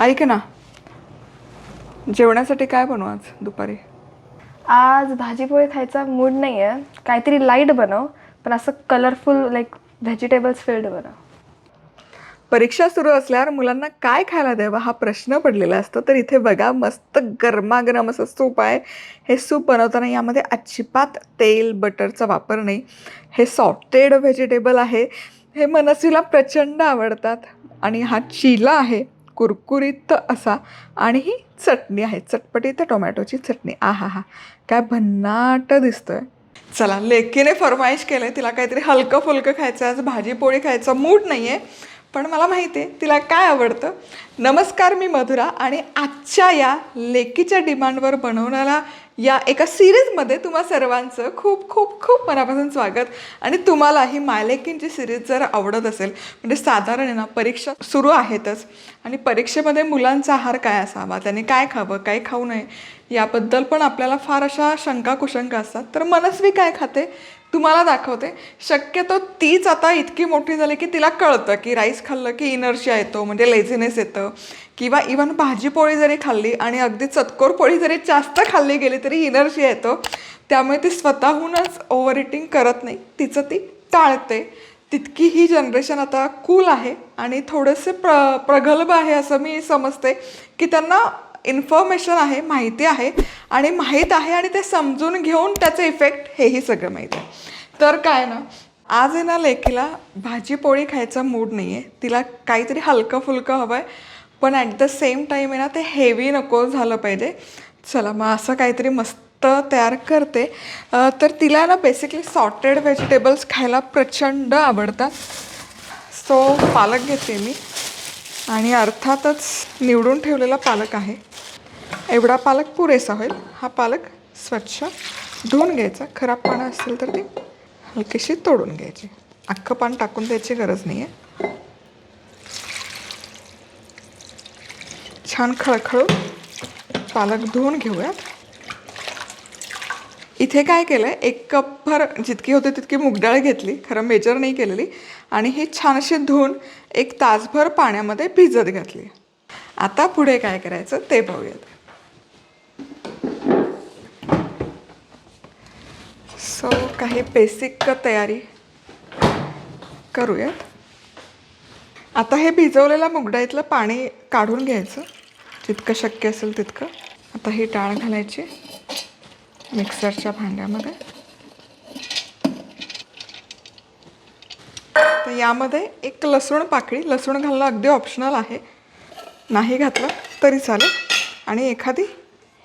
ऐक ना. जेवणासाठी काय बनवू आज दुपारी? आज भाजीपोळी खायचा मूड नाही आहे काहीतरी लाइट बनव पण असं कलरफुल लाईक व्हेजिटेबल्स फिल्ड बनव. परीक्षा सुरू असल्यावर मुलांना काय खायला द्यावं हा प्रश्न पडलेला असतो. तर इथे बघा मस्त गरमागरम असं सूप आहे. हे सूप बनवताना यामध्ये अजिबात तेल बटरचा वापर नाही. हे सॉफ्टेड व्हेजिटेबल आहे. हे मनस्वीला प्रचंड आवडतात. आणि हा चिला आहे. कुरकुरीत असा आणि ही चटणी आहे. चटपटीत टोमॅटोची चटणी. आ हा. हा काय भन्नाट दिसतोय. चला लेकीने फरमाईश केलं आहे तिला काहीतरी हलकं फुलकं खायचं आज भाजी पोळी खायचा मूड नाही आहे पण मला माहिती आहे तिला काय आवडतं? नमस्कार मी मधुरा आणि आजच्या या लेकीच्या डिमांडवर बनवणारा या एका सिरीजमध्ये तुम्हा सर्वांचं खूप खूप खूप मनापासून स्वागत. आणि तुम्हाला ही मायलेकींची सिरीज जर आवडत असेल म्हणजे साधारण आहे ना परीक्षा सुरू आहेतच. आणि परीक्षेमध्ये मुलांचा आहार काय असावा त्याने काय खावं काय खाऊ नये याबद्दल पण आपल्याला फार अशा शंका कुशंका असतात. तर मनस्वी काय खाते? तुम्हाला दाखवते. शक्यतो तीच आता इतकी मोठी झाली की तिला कळतं की राईस खाल्लं की इनर्शिया येतो म्हणजे लेझिनेस येतं. किंवा इवन भाजीपोळी जरी खाल्ली आणि अगदी चतकोर पोळी जरी जास्त खाल्ली गेली तरी इनर्शिया येतो. त्यामुळे ती स्वतःहूनच ओव्हर इटिंग करत नाही. तिचं ती टाळते. तितकी ही जनरेशन आता कूल आहे आणि थोडेसे प्र प्रगल्भ आहे असं मी समजते की त्यांना इन्फॉर्मेशन आहे माहिती आहे आणि माहीत आहे आणि ते समजून घेऊन त्याचे इफेक्ट हेही सगळं माहीत आहे. तर काय ना आज आहे ना लेकीला भाजी पोळी खायचा मूड नाही आहे तिला काहीतरी हलकं फुलकं हवं आहे पण ॲट द सेम टाईम आहे ना ते हेवी नको झालं पाहिजे. चला मग असं काहीतरी मस्त तयार करते. तर तिला ना बेसिकली सॉर्टेड व्हेजिटेबल्स खायला प्रचंड आवडतात. सो पालक घेते मी. आणि अर्थातच निवडून ठेवलेला पालक आहे. एवढा पालक पुरेसा होईल? हा पालक स्वच्छ धुवून घ्यायचा. खराब पानं असतील तर ती हलकीशी तोडून घ्यायची. अख्खं पान टाकून द्यायची गरज नाही आहे छान खळखळून पालक धुवून घेऊयात. इथे काय केलं आहे एक कपभर जितकी होती तितकी मुगडाळ घेतली खरं मेजर नाही केलेली. आणि ही छानशी धुवून एक तासभर पाण्यामध्ये भिजत घातली. आता पुढे काय करायचं ते पाहूयात सो काही बेसिक तयारी करूयात. आता हे भिजवलेल्या मुगडाईतलं पाणी काढून घ्यायचं. जितकं शक्य असेल तितकं. आता ही डाळ घालायची. मिक्सरच्या भांड्यामध्ये. तर यामध्ये एक लसूण पाकळी. लसूण घालणं अगदी ऑप्शनल आहे. नाही घातलं तरी चालेल. आणि एखादी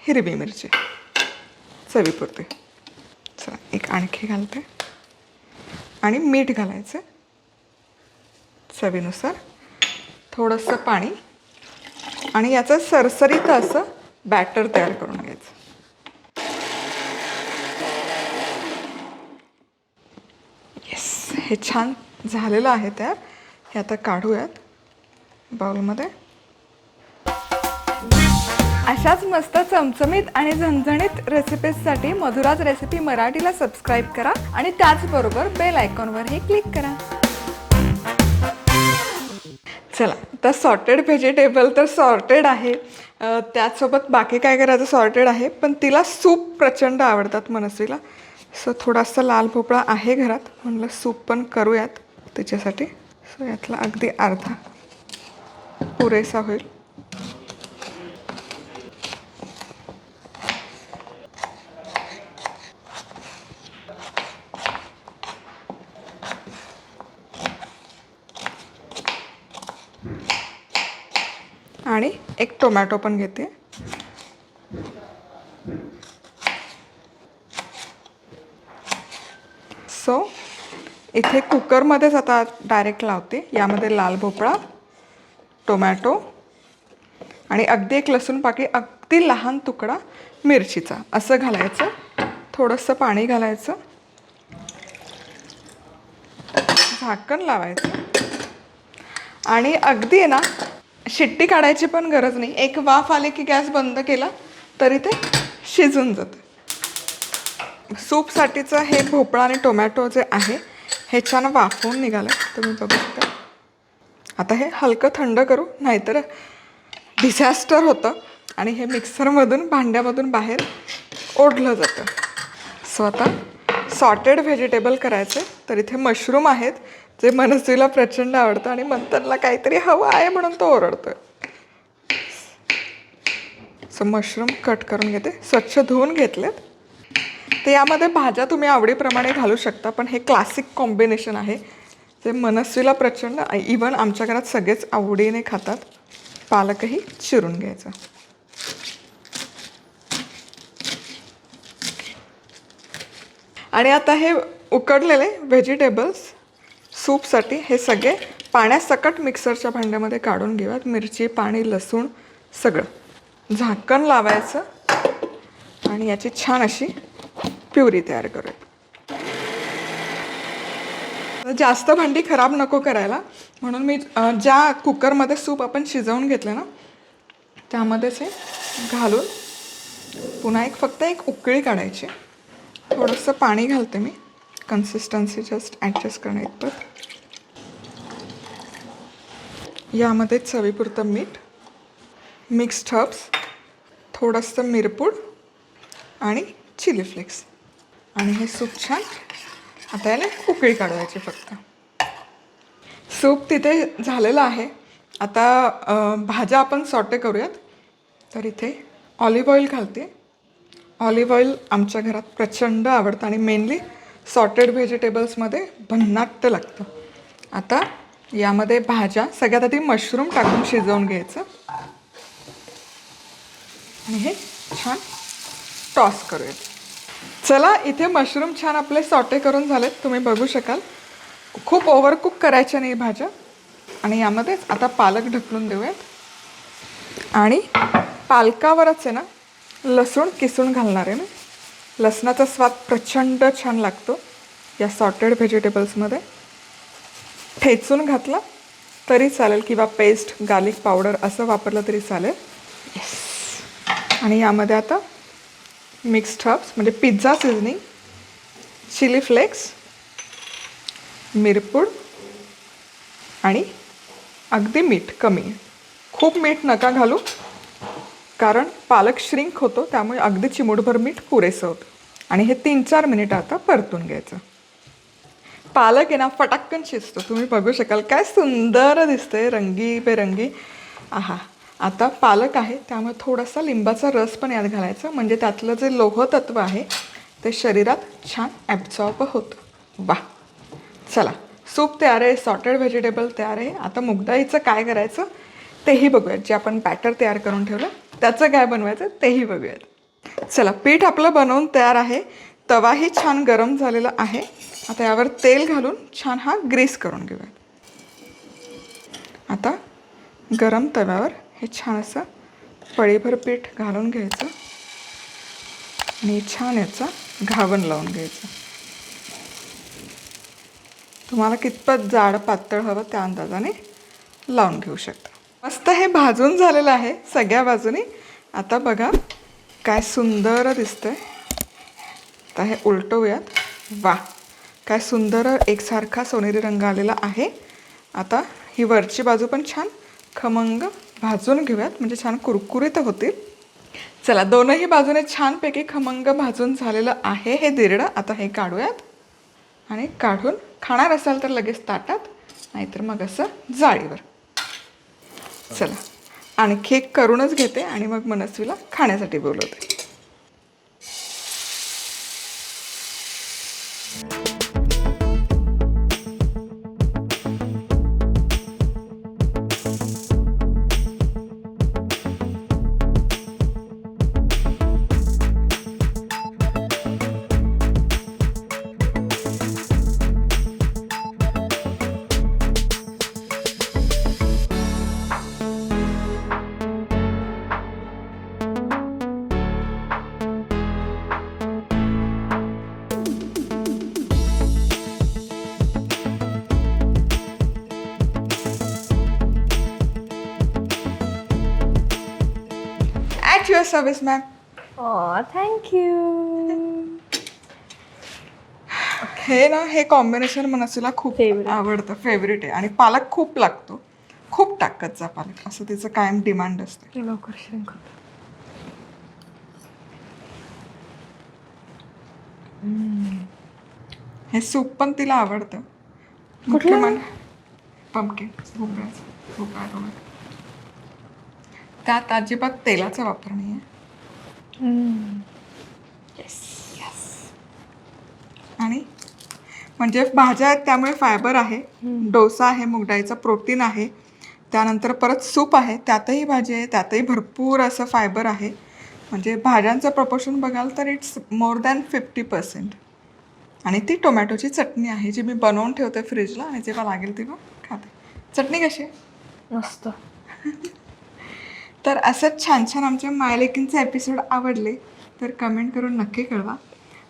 हिरवी मिरची. चवीपुरते. चला एक आणखी घालते. आणि मीठ घालायचं. चवीनुसार. थोडंसं पाणी. आणि याचं सरसरीत असं बॅटर तयार करून घ्यायचं येस हे छान झालेलं आहे तयार हे आता काढूयात बाउलमध्ये अशाच मस्त चमचमीत आणि झणझणीत रेसिपीजसाठी मधुराज रेसिपी मराठीला सबस्क्राईब करा आणि त्याचबरोबर बेल आयकॉनवरही क्लिक करा. चला तर सॉर्टेड व्हेजिटेबल तर सॉर्टेड आहे. त्याचसोबत बाकी काय करायचं सॉर्टेड आहे पण तिला सूप प्रचंड आवडतात मनस्वीला. सो थोडासा लाल भोपळा आहे घरात. म्हणलं सूप पण करूयात त्याच्यासाठी. सो यातला अगदी अर्धा पुरेसा होईल. आणि एक टोमॅटो पण घेते. सो इथे कुकरमध्येच आता डायरेक्ट लावते. यामध्ये लाल भोपळा टोमॅटो आणि अगदी एक लसूण पाकळी अगदी लहान तुकडा मिरचीचा. असं घालायचं. थोडंसं पाणी घालायचं. झाकण लावायचं. आणि अगदी आहे ना शिट्टी काढायची पण गरज नाही. एक वाफ आली की गॅस बंद केला तरी ते शिजून जातं. सूपसाठीचं हे भोपळा आणि टोमॅटो जे आहे हे छान वाफवून निघालं. तुम्ही बघू शकता. आता हे हलकं थंड करू नाहीतर डिझॅस्टर होतं आणि हे मिक्सरमधून भांड्यामधून बाहेर ओढलं जातं. सो आता सॉटेड व्हेजिटेबल करायचे. तर इथे मशरूम आहेत जे मनस्वीला प्रचंड आवडतं आणि मंथनला काहीतरी हवं आहे म्हणून तो ओरडतोय. सो मशरूम कट करून घेते. स्वच्छ धुवून घेतलेत. ते यामध्ये भाज्या तुम्ही आवडीप्रमाणे घालू शकता पण हे क्लासिक कॉम्बिनेशन आहे. ते मनस्वीला प्रचंड इवन आमच्या घरात सगळेच आवडीने खातात. पालकही चिरून घ्यायचं. आणि आता हे उकडलेले व्हेजिटेबल्स सूपसाठी हे सगळे पाण्यासकट मिक्सरच्या भांड्यामध्ये काढून घेऊयात. मिरची पाणी लसूण सगळं झाकण लावायचं. आणि याची छान अशी प्युरी तयार करूया. जास्त भांडी खराब नको करायला. म्हणून मी ज्या कुकरमध्ये सूप आपण शिजवून घेतलं ना त्यामध्येच हे घालून पुन्हा एक फक्त एक उकळी काढायची. थोडंसं पाणी घालते मी. कन्सिस्टन्सी जस्ट ॲडजस्ट करणं इतपत. यामध्ये चवीपुरतं मीठ मिक्स्ड हर्ब्स थोडंसं मिरपूड आणि चिली फ्लेक्स आणि हे सूप छान. आता याला उकळी काढवायची फक्त. सूप तिथे झालेलं आहे. आता भाज्या आपण सॉटे करूयात. तर इथे ऑलिव्ह ऑइल घालते. ऑलिव्ह ऑइल आमच्या घरात प्रचंड आवडतं आणि मेनली सॉटेड व्हेजिटेबल्समध्ये भन्नाट लागतं. आता यामध्ये भाज्या सगळ्यात आधी मशरूम टाकून शिजवून घ्यायचं. आणि हे छान टॉस करूयात. चला इथे मशरूम छान आपले सॉटे करून झालेत. तुम्ही बघू शकाल. खूप ओव्हरकुक करायच्या नाही भाज्या. आणि यामध्येच आता पालक ढकलून देऊयात. आणि पालकावरच आहे ना लसूण किसून घालणार आहे मी. लसणाचा स्वाद प्रचंड छान लागतो या सॉटेड व्हेजिटेबल्समध्ये ठेचून घातला तरी चालेल किंवा पेस्ट गार्लिक पावडर असं वापरलं तरी चालेल. येस आणि यामध्ये आता मिक्स्ड हर्ब्स म्हणजे पिझ्झा सिझनिंग चिली फ्लेक्स मिरपूड आणि अगदी मीठ कमी. खूप मीठ नका घालू कारण पालक श्रिंक होतो त्यामुळे अगदी चिमूटभर मीठ पुरेसं होतं. आणि हे तीन चार मिनिटं आता परतून घ्यायचं. पालक आहे ना फटाक्कन शिजतो. तुम्ही बघू शकाल काय सुंदर दिसतंय रंगी बेरंगी आहा. आता पालक आहे त्यामुळे थोडासा लिंबाचा रस पण यात घालायचा. म्हणजे त्यातलं जे लोहतत्व आहे ते शरीरात छान ॲब्झॉर्ब होतं. वा चला सूप तयार आहे सॉटेड व्हेजिटेबल तयार आहे. आता मुगडाईचं काय करायचं तेही बघूयात. जे आपण बॅटर तयार करून ठेवलं त्याचं काय बनवायचं तेही बघूयात. चला पीठ आपलं बनवून तयार आहे. तवाही छान गरम झालेला आहे. आता यावर तेल घालून छान हा ग्रीस करून घेऊयात. आता गरम तव्यावर हे छान असं पळीभर पीठ घालून घ्यायचं. आणि छान याचा घावन लावून घ्यायचं. तुम्हाला कितपत जाड पातळ हवं त्या अंदाजाने लावून घेऊ शकता. मस्त हे भाजून झालेलं आहे सगळ्या बाजूनी. आता बघा काय सुंदर दिसतंय. आता हे उलटवूयात. वा काय सुंदर एकसारखा सोनेरी रंग आलेला आहे. आता ही वरची बाजू पण छान खमंग भाजून घेऊयात. म्हणजे छान कुरकुरीत होतील. चला दोनही बाजूने छानपैकी खमंग भाजून झालेलं आहे हे दिरडं. आता हे काढूयात. आणि काढून खाणार असाल तर लगेच ताटात नाहीतर मग असं जाळीवर. चला आणखी एक करूनच घेते आणि मग मनस्वीला खाण्यासाठी बोलवते. सर्विस मॅम थँक्यू हे ना हे कॉम्बिनेशन मनस्वीला खूप Favorite. आवडतं फेवरेट आहे. आणि पालक खूप लागतो. खूप टाकत जा पालक. असं तिचं कायम डिमांड असते. हे लवकर श्रिंक हे सूप पण तिला आवडतं. कुठलं? पंपकिन भोपळ्याचं भोपळा. टोमॅटो त्यात अजिबात तेलाचा वापर नाही आहे आणि म्हणजे भाज्या आहेत त्यामुळे फायबर आहे डोसा आहे मूग डाळीचं प्रोटीन आहे. त्यानंतर परत सूप आहे त्यातही भाजी आहे त्यातही भरपूर असं फायबर आहे. म्हणजे भाज्यांचं प्रपोर्शन बघाल तर it's more than fifty percent आणि ती टोमॅटोची चटणी आहे जी मी बनवून ठेवते फ्रीजला आणि जेव्हा लागेल तेव्हा खाते. चटणी कशी आहे? मस्त. तर असंच छान छान आमच्या मायलेकींचे एपिसोड आवडले तर कमेंट करून नक्की कळवा.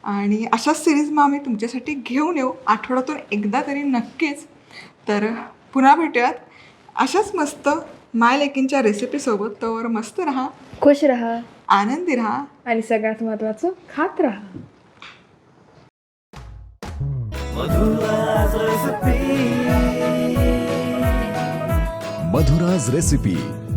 आणि अशाच सिरीज मग आम्ही तुमच्यासाठी घेऊन येऊ. आठवड्यातून एकदा तरी नक्कीच. तर पुन्हा भेटूयात. अशाच मस्त मायलेकींच्या रेसिपीसोबत तोवर मस्त राहा. खुश राहा. आनंदी राहा. आणि सगळ्यात महत्वाचं खात राहा. मधुराज रेसिपी